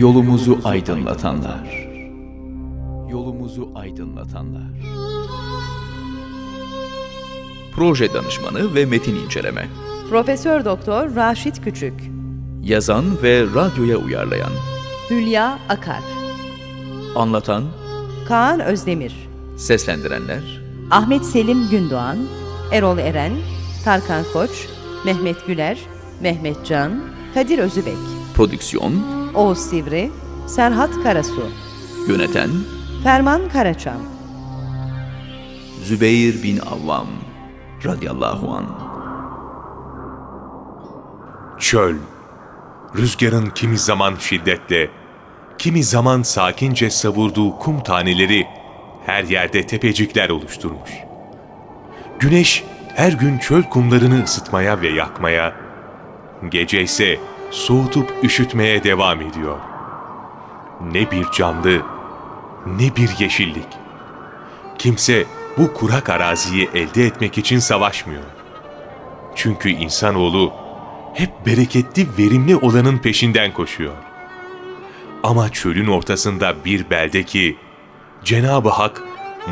Yolumuzu aydınlatanlar. Yolumuzu aydınlatanlar. Proje danışmanı ve metin inceleme. Profesör Doktor Raşit Küçük, Yazan ve radyoya uyarlayan. Hülya Akar, Anlatan, Kaan Özdemir, seslendirenler. Ahmet Selim Gündoğan, Erol Eren, Tarkan Koç, Mehmet Güler, Mehmet Can, Kadir Özübek, Prodüksiyon, Oğuz Sivri, Serhat Karasu, yöneten Ferman Karaçam, Zübeyir bin Avvam radıyallahu an. Çöl. Rüzgarın kimi zaman şiddetle, kimi zaman sakince savurduğu kum taneleri her yerde tepecikler oluşturmuş. Güneş her gün çöl kumlarını ısıtmaya ve yakmaya, gece ise soğutup üşütmeye devam ediyor. Ne bir canlı, ne bir yeşillik. Kimse bu kurak araziyi elde etmek için savaşmıyor. Çünkü insanoğlu hep bereketli, verimli olanın peşinden koşuyor. Ama çölün ortasında bir belde ki Cenab-ı Hak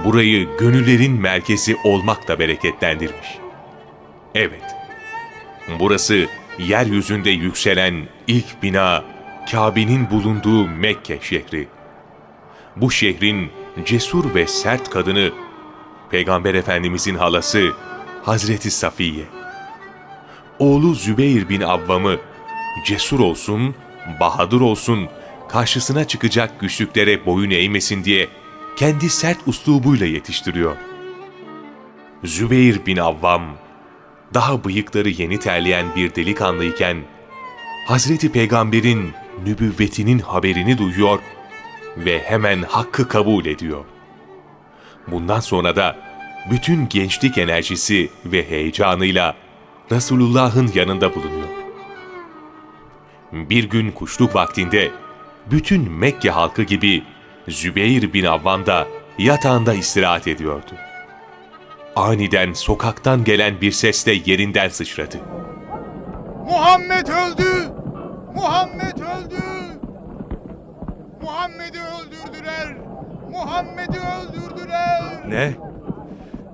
burayı gönüllerin merkezi olmakla bereketlendirmiş. Evet, burası yeryüzünde yükselen ilk bina Kabe'nin bulunduğu Mekke şehri. Bu şehrin cesur ve sert kadını Peygamber Efendimizin halası Hazreti Safiye oğlu Zübeyir bin Avvam'ı cesur olsun, bahadır olsun, karşısına çıkacak güçlüklere boyun eğmesin diye kendi sert uslubuyla yetiştiriyor. Zübeyir bin Avvam, daha bıyıkları yeni terleyen bir delikanlıyken, Hazreti Peygamber'in nübüvvetinin haberini duyuyor ve hemen hakkı kabul ediyor. Bundan sonra da bütün gençlik enerjisi ve heyecanıyla Resulullah'ın yanında bulunuyor. Bir gün kuşluk vaktinde bütün Mekke halkı gibi Zübeyir bin Avvam da yatağında istirahat ediyordu. Aniden sokaktan gelen bir sesle yerinden sıçradı. Muhammed öldü! Muhammed öldü! Muhammed'i öldürdüler! Muhammed'i öldürdüler! Ne?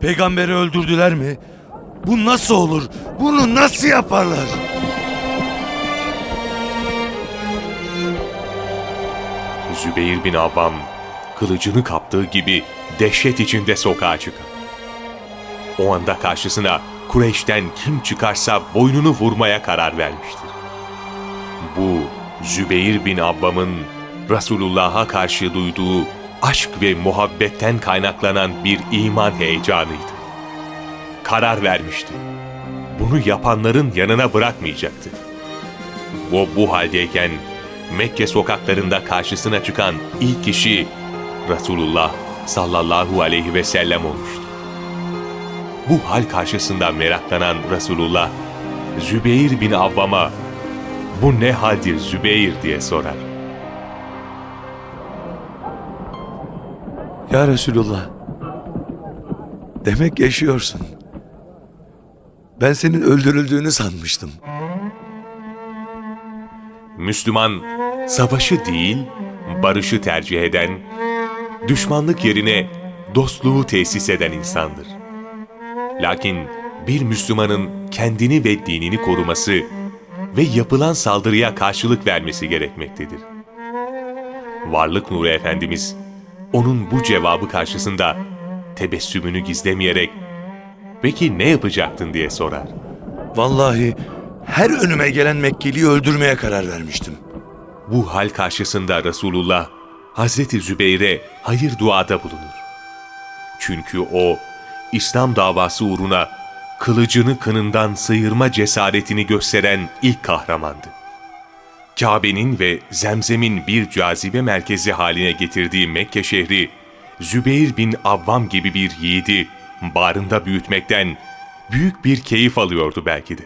Peygamberi öldürdüler mi? Bu nasıl olur? Bunu nasıl yaparlar? Zübeyir bin Avvam kılıcını kaptığı gibi dehşet içinde sokağa çıkar. O anda karşısına Kureyş'ten kim çıkarsa boynunu vurmaya karar vermiştir. Bu Zübeyir bin Avvam'ın Resulullah'a karşı duyduğu aşk ve muhabbetten kaynaklanan bir iman heyecanıydı. Karar vermişti. Bunu yapanların yanına bırakmayacaktı. O bu haldeyken Mekke sokaklarında karşısına çıkan ilk kişi Resulullah sallallahu aleyhi ve sellem olmuştu. Bu hal karşısında meraklanan Resulullah, Zübeyir bin Avvam'a bu ne haldir Zübeyir diye sorar. Ya Resulullah. Demek yaşıyorsun. Ben senin öldürüldüğünü sanmıştım. Müslüman, savaşı değil, barışı tercih eden, düşmanlık yerine dostluğu tesis eden insandır. Lakin bir Müslümanın kendini ve dinini koruması ve yapılan saldırıya karşılık vermesi gerekmektedir. Varlık Nuru Efendimiz, onun bu cevabı karşısında tebessümünü gizlemeyerek ''Peki ne yapacaktın?'' diye sorar. Vallahi her önüme gelen Mekkeli'yi öldürmeye karar vermiştim. Bu hal karşısında Resulullah Hazreti Zübeyir'e hayır duada bulunur. Çünkü o İslam davası uğruna kılıcını kınından sıyırma cesaretini gösteren ilk kahramandı. Kabe'nin ve Zemzem'in bir cazibe merkezi haline getirdiği Mekke şehri, Zübeyir bin Avvam gibi bir yiğidi bağrında büyütmekten büyük bir keyif alıyordu belki de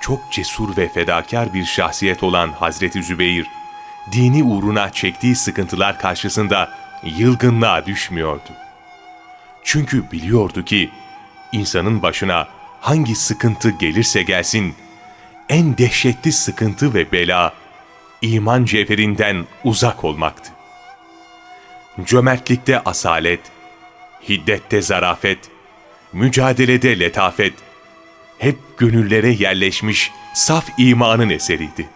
çok cesur ve fedakar bir şahsiyet olan Hazreti Zübeyir, dini uğruna çektiği sıkıntılar karşısında yılgınlığa düşmüyordu. Çünkü biliyordu ki insanın başına hangi sıkıntı gelirse gelsin, en dehşetli sıkıntı ve bela iman cevherinden uzak olmaktı. Cömertlikte asalet, hiddette zarafet, mücadelede letafet, hep gönüllere yerleşmiş saf imanın eseriydi.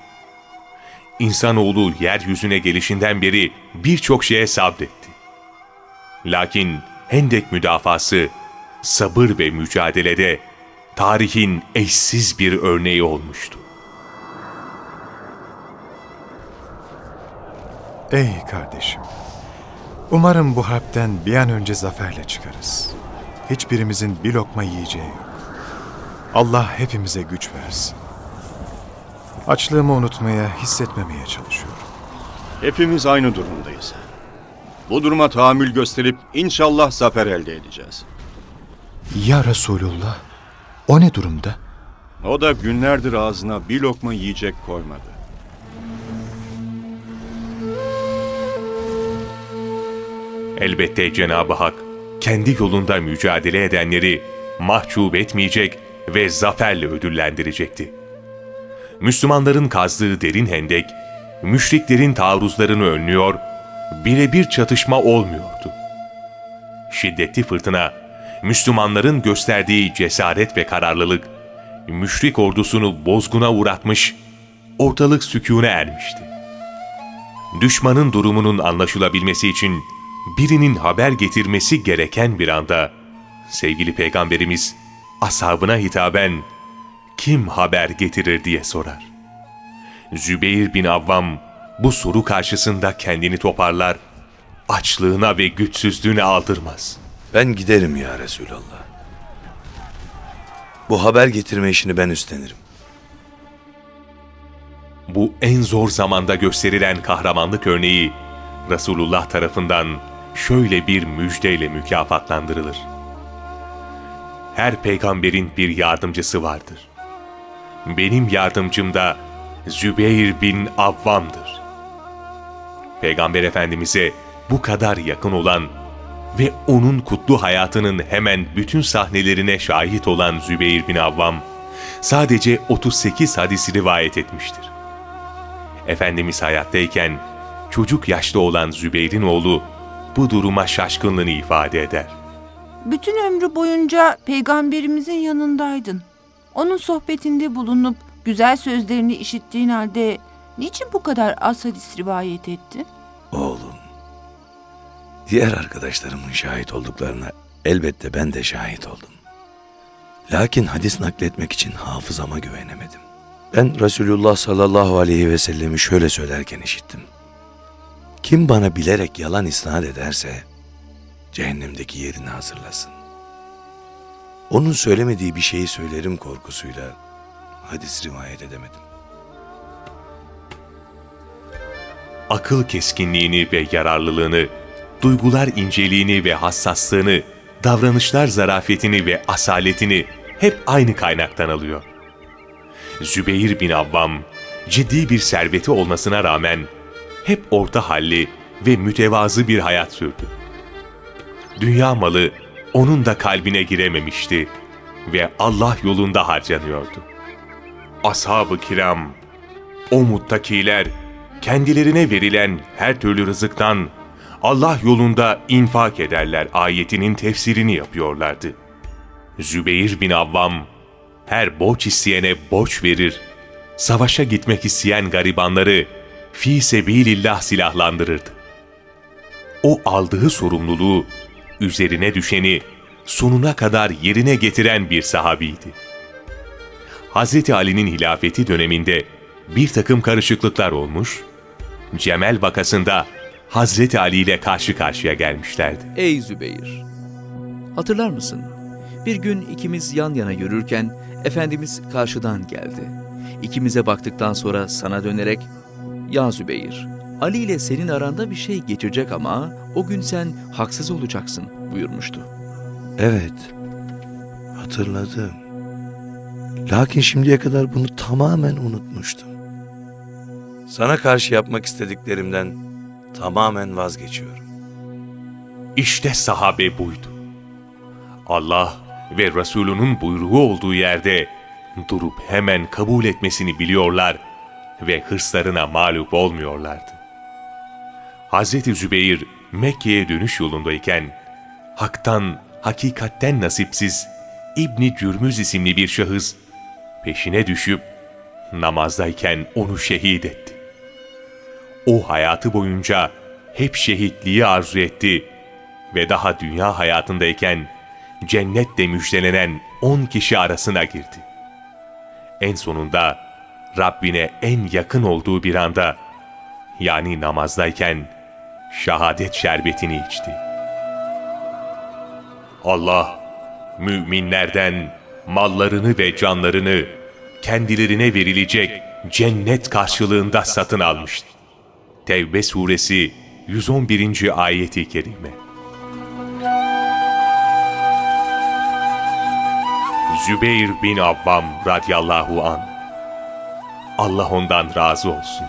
İnsanoğlu yeryüzüne gelişinden beri birçok şeye sabretti. Lakin Hendek müdafası, sabır ve mücadelede tarihin eşsiz bir örneği olmuştu. Ey kardeşim, umarım bu harpten bir an önce zaferle çıkarız. Hiçbirimizin bir lokma yiyeceği yok. Allah hepimize güç versin. Açlığımı unutmaya, hissetmemeye çalışıyorum. Hepimiz aynı durumdayız. Bu duruma tahammül gösterip inşallah zafer elde edeceğiz. Ya Resulullah, o ne durumda? O da günlerdir ağzına bir lokma yiyecek koymadı. Elbette Cenab-ı Hak kendi yolunda mücadele edenleri mahcup etmeyecek ve zaferle ödüllendirecekti. Müslümanların kazdığı derin hendek, müşriklerin taarruzlarını önlüyor, birebir çatışma olmuyordu. Şiddetli fırtına, Müslümanların gösterdiği cesaret ve kararlılık, müşrik ordusunu bozguna uğratmış, ortalık sükûne ermişti. Düşmanın durumunun anlaşılabilmesi için birinin haber getirmesi gereken bir anda sevgili peygamberimiz ashabına hitaben kim haber getirir diye sorar. Zübeyir bin Avvam bu soru karşısında kendini toparlar, açlığına ve güçsüzlüğüne aldırmaz. Ben giderim ya Resulallah. Bu haber getirme işini ben üstlenirim. Bu en zor zamanda gösterilen kahramanlık örneği Resulullah tarafından şöyle bir müjdeyle mükafatlandırılır. Her peygamberin bir yardımcısı vardır. Benim yardımcım da Zübeyir bin Avvam'dır. Peygamber Efendimiz'e bu kadar yakın olan ve onun kutlu hayatının hemen bütün sahnelerine şahit olan Zübeyir bin Avvam, sadece 38 hadis rivayet etmiştir. Efendimiz hayattayken çocuk yaşta olan Zübeyir'in oğlu bu duruma şaşkınlığını ifade eder. Bütün ömrü boyunca peygamberimizin yanındaydın. Onun sohbetinde bulunup güzel sözlerini işittiğin halde niçin bu kadar az hadis rivayet ettin? Oğlum, diğer arkadaşlarımın şahit olduklarına elbette ben de şahit oldum. Lakin hadis nakletmek için hafızama güvenemedim. Ben Resulullah sallallahu aleyhi ve sellemi şöyle söylerken işittim. Kim bana bilerek yalan isnat ederse cehennemdeki yerini hazırlasın. Onun söylemediği bir şeyi söylerim korkusuyla hadis rivayet edemedim. Akıl keskinliğini ve yararlılığını, duygular inceliğini ve hassaslığını, davranışlar zarafetini ve asaletini hep aynı kaynaktan alıyor. Zübeyir bin Avvam, ciddi bir serveti olmasına rağmen hep orta halli ve mütevazı bir hayat sürdü. Dünya malı onun da kalbine girememişti ve Allah yolunda harcanıyordu. Ashab-ı kiram, o muttakiler kendilerine verilen her türlü rızıktan Allah yolunda infak ederler ayetinin tefsirini yapıyorlardı. Zübeyir bin Avvam her borç isteyene borç verir, savaşa gitmek isteyen garibanları fi sebilillah silahlandırırdı. O aldığı sorumluluğu, üzerine düşeni sonuna kadar yerine getiren bir sahabiydi. Hazreti Ali'nin hilafeti döneminde bir takım karışıklıklar olmuş, Cemel vakasında Hazreti Ali ile karşı karşıya gelmişlerdi. Ey Zübeyir! Hatırlar mısın? Bir gün ikimiz yan yana yürürken Efendimiz karşıdan geldi. İkimize baktıktan sonra sana dönerek Ya Zübeyir, Ali ile senin aranda bir şey geçecek ama o gün sen haksız olacaksın buyurmuştu. Evet, hatırladım. Lakin şimdiye kadar bunu tamamen unutmuştum. Sana karşı yapmak istediklerimden tamamen vazgeçiyorum. İşte sahabe buydu. Allah ve Resulünün buyruğu olduğu yerde durup hemen kabul etmesini biliyorlar ve hırslarına mağlup olmuyorlardı. Hazreti Zübeyir Mekke'ye dönüş yolundayken haktan, hakikatten nasipsiz İbni Cürmüz isimli bir şahıs peşine düşüp namazdayken onu şehit etti. O hayatı boyunca hep şehitliği arzu etti ve daha dünya hayatındayken cennetle müjdelenen on kişi arasına girdi. En sonunda Rabbine en yakın olduğu bir anda yani namazdayken şehadet şerbetini içti. Allah müminlerden mallarını ve canlarını kendilerine verilecek cennet karşılığında satın almıştı. Tevbe suresi 111. ayeti kerime. Zübeyir bin Avvam radıyallahu an. Allah ondan razı olsun.